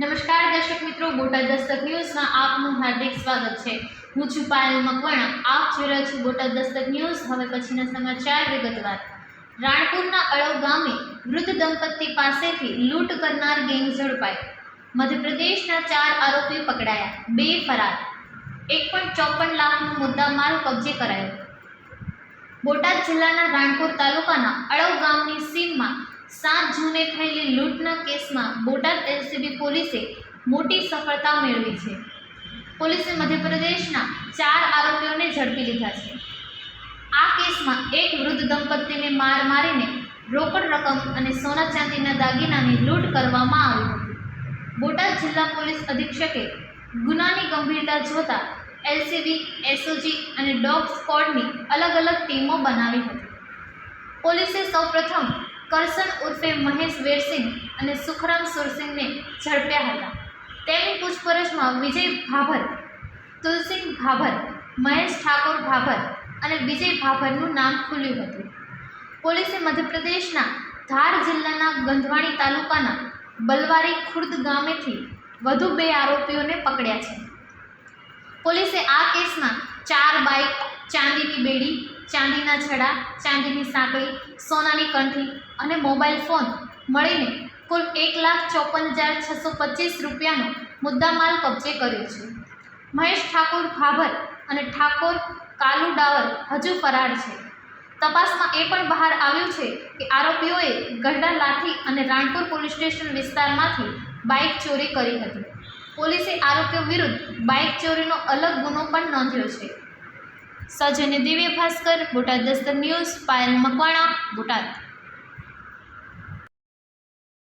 નમસ્કાર, દર્શક મિત્રો. બોટાદ દસ્તક ન્યૂઝમાં આપનું હાર્દિક સ્વાગત છે. હું છું પાયલ મકવાણા. આપ જોઈ રહ્યા છો બોટાદ દસ્તક ન્યૂઝ. હવે પછીના સમાચાર વિગતવાર. રાણપુરના અળવ ગામે વૃદ્ધ દંપતી પાસેથી લૂંટ કરનાર ગેંગ ઝડપાઈ મધ્યપ્રદેશના ચાર આરોપી પકડાયા. બે ફરાર. એક પણ ચોપન લાખનો મુદ્દામાલ કબજે કરાયો. બોટાદ જિલ્લાના રાણપુર તાલુકાના અળવ ગામની સીમમાં સાત જૂને થયેલી લૂંટના કેસમાં બોટાદ એલસીબી પોલીસે મોટી સફળતા મેળવી છે. પોલીસે મધ્યપ્રદેશના ચાર આરોપીઓને ઝડપી લીધા છે. આ કેસમાં એક વૃદ્ધ દંપતીને માર મારીને રોકડ રકમ અને સોના ચાંદીના દાગીનાની લૂંટ કરવામાં આવી હતી. બોટાદ જિલ્લા પોલીસ અધિક્ષકે ગુનાની ગંભીરતા જોતા એલસીબી, એસઓજી અને ડોગ સ્કોડની અલગ અલગ ટીમો બનાવી હતી. પોલીસે સૌપ્રથમ કરસન ઉર્ફે મહેશ વેરસિંહ અને સુખરામ સુરસિંહને ઝડપ્યા હતા. તેમની પૂછપરછમાં વિજય ભાભર, તુલસિંહ ભાભર, મહેશ ઠાકોર ભાભર અને વિજય ભાભરનું નામ ખુલ્યું હતું. પોલીસે મધ્યપ્રદેશના ધાર જિલ્લાના ગંધવાણી તાલુકાના બલવારી ખુર્દ ગામેથી વધુ બે આરોપીઓને પકડ્યા છે. પોલીસે આ કેસમાં ચાર બાઇક ચાંદીની બેડી, ચાંદીના છડા, ચાંદીની સાંકળી, સોનાની કંઠી અને મોબાઈલ ફોન મળીને કુલ એક લાખ ચોપન હજાર છસો પચીસ રૂપિયાનો મુદ્દામાલ કબજે કર્યો છે. મહેશ ઠાકોર ભાભર અને ઠાકોર કાલુ ડાવર હજુ ફરાર છે. તપાસમાં એ પણ બહાર આવ્યું છે કે આરોપીઓએ ગઢડા લાઠી અને રાણપુર પોલીસ સ્ટેશન વિસ્તારમાંથી બાઇક ચોરી કરી હતી. પોલીસે આરોપીઓ વિરુદ્ધ બાઇક ચોરીનો અલગ ગુનો પણ નોંધ્યો છે. સજને દિવ્ય ભાસ્કર, બોટાદ દસ્તક ન્યૂઝ, પાયલ મકવાણા, બોટાદ.